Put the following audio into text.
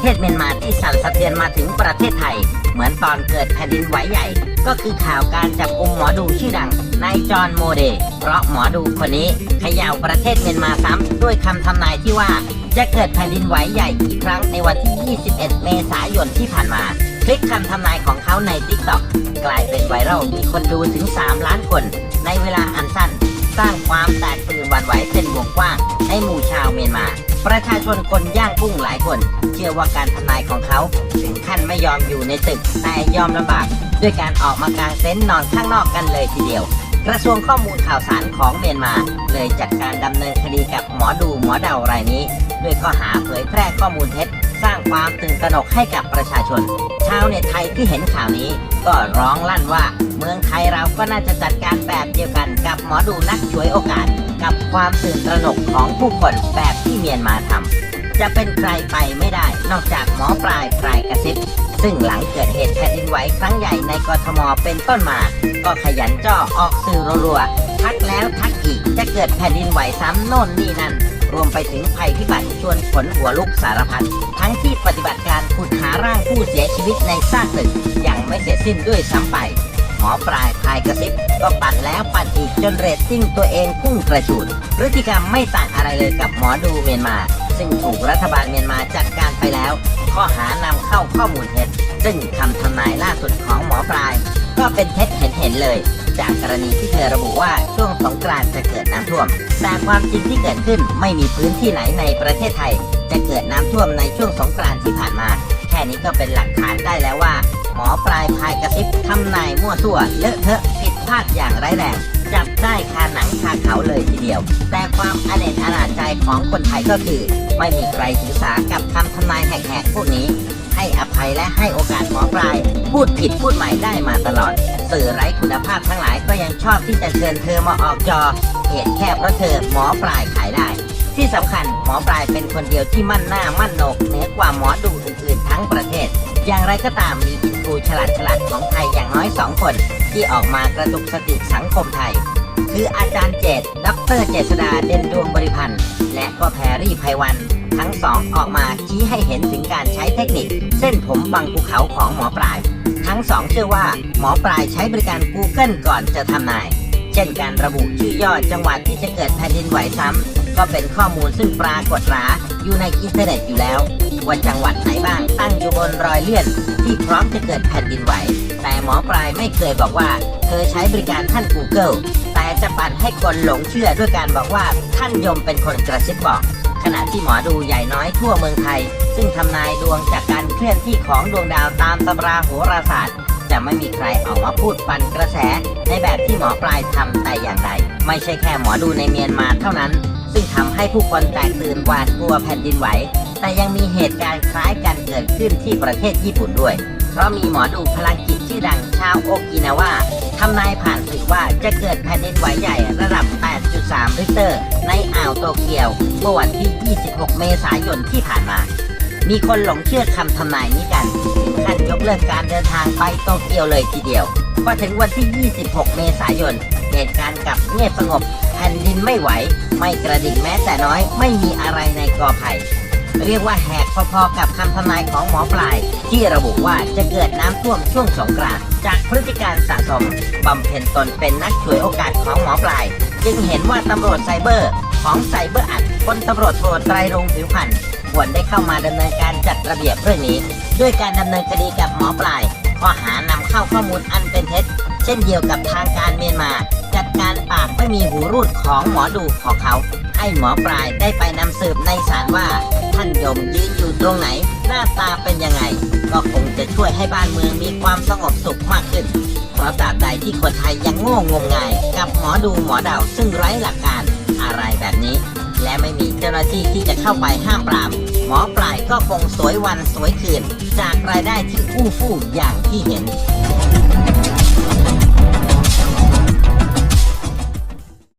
เทศเมียนมาที่สั่นสะเทือนมาถึงประเทศไทย เหมือนตอนเกิดแผ่นดินไหวใหญ่ ก็คือข่าวการจับกุมหมอดูชื่อดังนายจอห์นโมเด เพราะหมอดูคนนี้เขย่าประเทศเมียนมาซ้ำด้วยคำทำนายที่ว่าจะเกิดแผ่นดินไหวใหญ่อีกครั้งในวันที่ 21 เมษายนที่ผ่านมา คลิปคำทำนายของเขาใน t ิ k t o k กลายเป็นไวรัลมีคนดูถึง 3 ล้านคน ในเวลาอันสั้น สร้างความแตกตื่นหวันไหวเป็นวงกว้างในหมู่ชาวเมียนมา ประชาชนคนย่างกุ้งหลายคน เชื่อว่าการทำนายของเขาถึงขั้นไม่ยอมอยู่ในตึกแต่ยอมลำบาก ด้วยการออกมากางเต็นท์นอนข้างนอกกันเลยทีเดียว กระทรวงข้อมูลข่าวสารของเมียนมา เลยจัดการดำเนินคดีกับหมอดูหมอเดารายนี้ ด้วยข้อหาเผยแพร่ข้อมูลเท็จ สร้างความตื่นตระหนกให้กับประชาชน ชาวเน็ตไทยที่เห็นข่าวนี้ ก็ร้องลั่นว่า เราก็น่าจะจัดการแบบเดียวกันกับหมอดูนักช่วยโอกาส กับความตื่นตระหนกของผู้คนแบบที่เมียนมาทำจะเป็นใครไปไม่ได้ นอกจากหมอปลายปลายกระซิบซึ่งหลังเกิดเหตุแผ่นดินไหวครั้งใหญ่ในกรทมเป็นต้นมา ก็ขยันจ้อออกสื่อรัวๆทักแล้วทักอีกจะเกิดแผ่นดินไหวซ้ำโน่นนี่นั่นรวมไปถึงภัยพิบัติชวนขนหัวลุกสารพัดทั้งที่ปฏิบัติการขุดหาร่างผู้เสียชีวิตในซากตึกยังไม่เสร็จสิ้นด้วยซ้ำไป หมอปลายพายกระซิบก็ปั่นแล้วปั่นอีกจนเรตติ้งตัวเองพุ่งกระฉูดพฤติกรรมไม่ต่างอะไรเลยกับหมอดูเมียนมา ซึ่งถูกรัฐบาลเมียนมาจัดการไปแล้ว ข้อหานำเข้าข้อมูลเท็จซึ่งคำทำนายล่าสุดของหมอปลาย ก็เป็นเท็จเห็นๆเลย จากกรณีที่เธอระบุว่าช่วงสงกรานต์จะเกิดน้ำท่วม แต่ความจริงที่เกิดขึ้นไม่มีพื้นที่ไหนในประเทศไทย จะเกิดน้ำท่วมในช่วงสงกรานต์ที่ผ่านมา แค่นี้ก็เป็นหลักฐานได้แล้วว่า ปลายพายกระซิบทำนายมั่วซั่วเลอะเทอะผิดพลาดอย่างร้ายแรงจับได้คาหนังคาเขาเลยทีเดียว แต่ความอเนจอนาจใจของคนไทยก็คือ ไม่มีใครถือสากับคำทำนายแหกๆพวกนี้ ให้อภัยและให้โอกาสหมอปลาย พูดผิดพูดใหม่ได้มาตลอด สื่อไร้คุณภาพทั้งหลายก็ยังชอบที่จะเชิญเธอมาออกจอ เหตุแค่เพราะเธอหมอปลายขายได้ ที่สำคัญหมอปลายเป็นคนเดียวที่มั่นหน้ามั่นโหนกเหนือกว่าหมอดูอื่นๆ ทั้งประเทศ อย่างไรก็ตามมีอินฟูฉลาดฉลาดของไทยอย่างน้อยสองคน ที่ออกมากระตุกสติสังคมไทย คืออาจารย์เจตดรเจษดาเด่นดวงบริพันธ์ และก็แพรรี่ไพวัน ทั้งสองออกมาชี้ให้เห็นถึงการใช้เทคนิค เส้นผมบังภูเขาของหมอปลาย ทั้งสองเชื่อว่าหมอปลายใช้บริการ Google ก่อนจะทำนาย เช่นการระบุชื่อย่อจังหวัดที่จะเกิดแผ่นดินไหวซ้ำก็เป็นข้อมูลซึ่งปรากฏราอยู่ในอินเทอร์เน็ตอยู่แล้ว ว่าจังหวัดไหนบ้างตั้งอยู่บนรอยเลื่อน ที่พร้อมจะเกิดแผ่นดินไหว แต่หมอปลายไม่เคยบอกว่า เธอใช้บริการท่าน Google แต่จะปั่นให้คนหลงเชื่อด้วยการบอกว่าท่านยมเป็นคนกระซิบบอก ขณะที่หมอดูใหญ่น้อยทั่วเมืองไทย ซึ่งทำนายดวงจากการเคลื่อนที่ของดวงดาวตามตำราโหราศาสตร์ จะไม่มีใครออกมาพูดปั่นกระแส ในแบบที่หมอปลายทำแต่อย่างใด ไม่ใช่แค่หมอดูในเมียนมาเท่านั้น ซึ่งทำให้ผู้คนแตกตื่นหวาดกลัวแผ่นดินไหว แต่ยังมีเหตุการณ์คล้ายกันเกิดขึ้นที่ประเทศญี่ปุ่นด้วย เพราะมีหมอดูพลังจิตชื่อดังชาวโอกินาว่าทำนายผ่านสื่อว่าจะเกิดแผ่นดินไหวใหญ่ระดับ 8.3ริกเตอร์ ในอ่าวโตเกียวเมื่อวันที่ 26 เมษายนที่ผ่านมา มีคนหลงเชื่อคำทำนายนี้กันถึง เลิกการเดินทางไปโตเกียวเลยทีเดียวพอถึงวันที่ 26 เมษายน เหตุการณ์กับเงียบสงบ แผ่นดินไม่ไหว ไม่กระดิกแม้แต่น้อย ไม่มีอะไรในกอไผ่เรียกว่าแหกพอๆกับคำทำนายของหมอปลาย ที่ระบุว่าจะเกิดน้ำท่วมช่วงสงกรานต์จากพฤติการสะสมบำเพ็ญตนเป็นนักช่วยโอกาสของหมอปลาย จึงเห็นว่าตำรวจไซเบอร์ของไซเบอร์อัดพลตำรวจโทไตรรงผิวพันธ์ ควรได้เข้ามาดำเนินการจัดระเบียบเรื่องนี้ ด้วยการดำเนินคดีกับหมอปลายข้อหานำเข้าข้อมูลอันเป็นเท็จ เช่นเดียวกับทางการเมียนมา จัดการปากไม่มีหูรูดของหมอดูของเขา ให้หมอปลายได้ไปนำสืบในศาลว่า ท่านยมยืนอยู่ตรงไหน หน้าตาเป็นยังไง ก็คงจะช่วยให้บ้านเมืองมีความสงบสุขมากขึ้นเพราะตราบใดที่คนไทยยังโง่งมงาย กับหมอดูหมอเดาซึ่งไร้หลักการอะไรแบบนี้ และไม่มีเจ้าหน้าที่ที่จะเข้าไปห้ามปราม หมอปลายก็คงสวยวันสวยคืน จากรายได้ที่อู้ฟู่อย่างที่เห็น